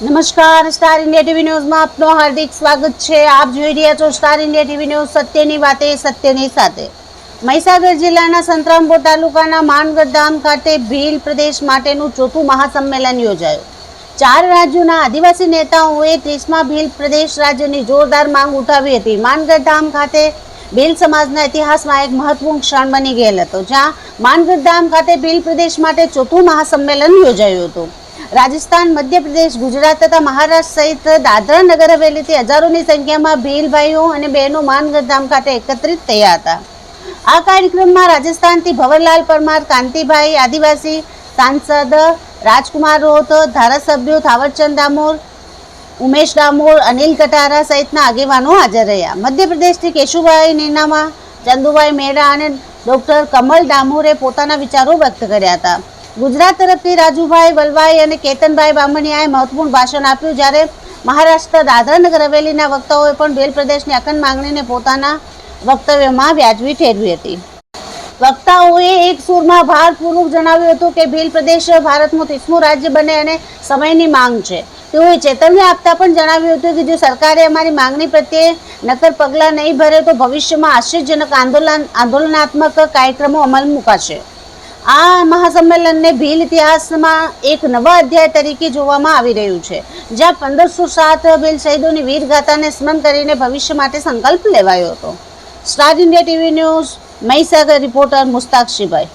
નમસ્કાર, star India TV ન્યૂઝમાં આપનું હાર્દિક સ્વાગત છે. આપ જોઈ રહ્યા છો સ્ટાર ઇન્ડિયા ટીવી ન્યૂઝ સત્યની વાતે, સત્યની સાથે. મહીસાગર જિલ્લાના સંતરામપુર તાલુકાના માનગઢ ધામ ખાતે ભીલ પ્રદેશ માટેનું ચોથું મહાસંમેલન યોજાયું. ચાર રાજ્યોના આદિવાસી નેતાઓએ ત્રીસમાં ભીલ પ્રદેશ રાજ્યની જોરદાર માંગ ઉઠાવી હતી. માનગઢ ધામ ખાતે ભીલ સમાજના ઇતિહાસમાં એક મહત્વપૂર્ણ ક્ષણ બની ગયેલ હતો, જ્યાં માનગઢ ધામ ખાતે ભીલ પ્રદેશ માટે ચોથું મહાસંમેલન યોજાયું હતું. રાજસ્થાન, મધ્યપ્રદેશ, ગુજરાત તથા મહારાષ્ટ્ર સહિત દાદરા નગર હવેલીથી હજારોની સંખ્યામાં ભીલ અને બહેનો માનગરધામ ખાતે એકત્રિત થયા હતા. આ કાર્યક્રમમાં રાજસ્થાનથી ભવરલાલ પરમાર, કાંતિભાઈ આદિવાસી, સાંસદ રાજકુમાર રોહત, ધારાસભ્યો થાવરચંદ ડામોર, ઉમેશ ડામોર, અનિલ કટારા સહિતના આગેવાનો હાજર રહ્યા. મધ્યપ્રદેશથી કેશુભાઈ નીનામા, ચંદુભાઈ મેડા અને ડોક્ટર કમલ ડામોરે પોતાના વિચારો વ્યક્ત કર્યા હતા. ગુજરાત તરફથી રાજુભાઈ વલવાઈ અને કેતનભાઈ બામણિયાએ મહત્વપૂર્ણ ભાષણ આપ્યું જ્યારે મહારાષ્ટ્ર દાદરાનગર હવેલીના વક્તાઓએ પણ ભેલ પ્રદેશની અખંડ માંગણીને પોતાના વક્તવ્યમાં વ્યાજબી ઠેરવી હતી. વક્તાઓએ એક સુરમાં ભારપૂર્વક જણાવ્યું હતું કે ભીલ પ્રદેશ ભારતનું ત્રીસમું રાજ્ય બને અને સમયની માંગ છે. તેઓએ ચેતવણી આપતા પણ જણાવ્યું હતું કે જો સરકારે અમારી માંગણી પ્રત્યે નક્કર પગલાં નહીં ભરે તો ભવિષ્યમાં આશ્ચર્યજનક આંદોલન, આંદોલનાત્મક કાર્યક્રમો અમલ મુકાશે. આ મહાસંમેલનને ભીલ ઇતિહાસમાં એક નવા અધ્યાય તરીકે જોવામાં આવી રહ્યું છે, જ્યાં પંદરસો સાત ભીલ શહીદોની વીરગાથાને સ્મરણ કરીને ભવિષ્ય માટે સંકલ્પ લેવાયો હતો. Star India TV news, Mahisagar reporter Mustak શિભાઈ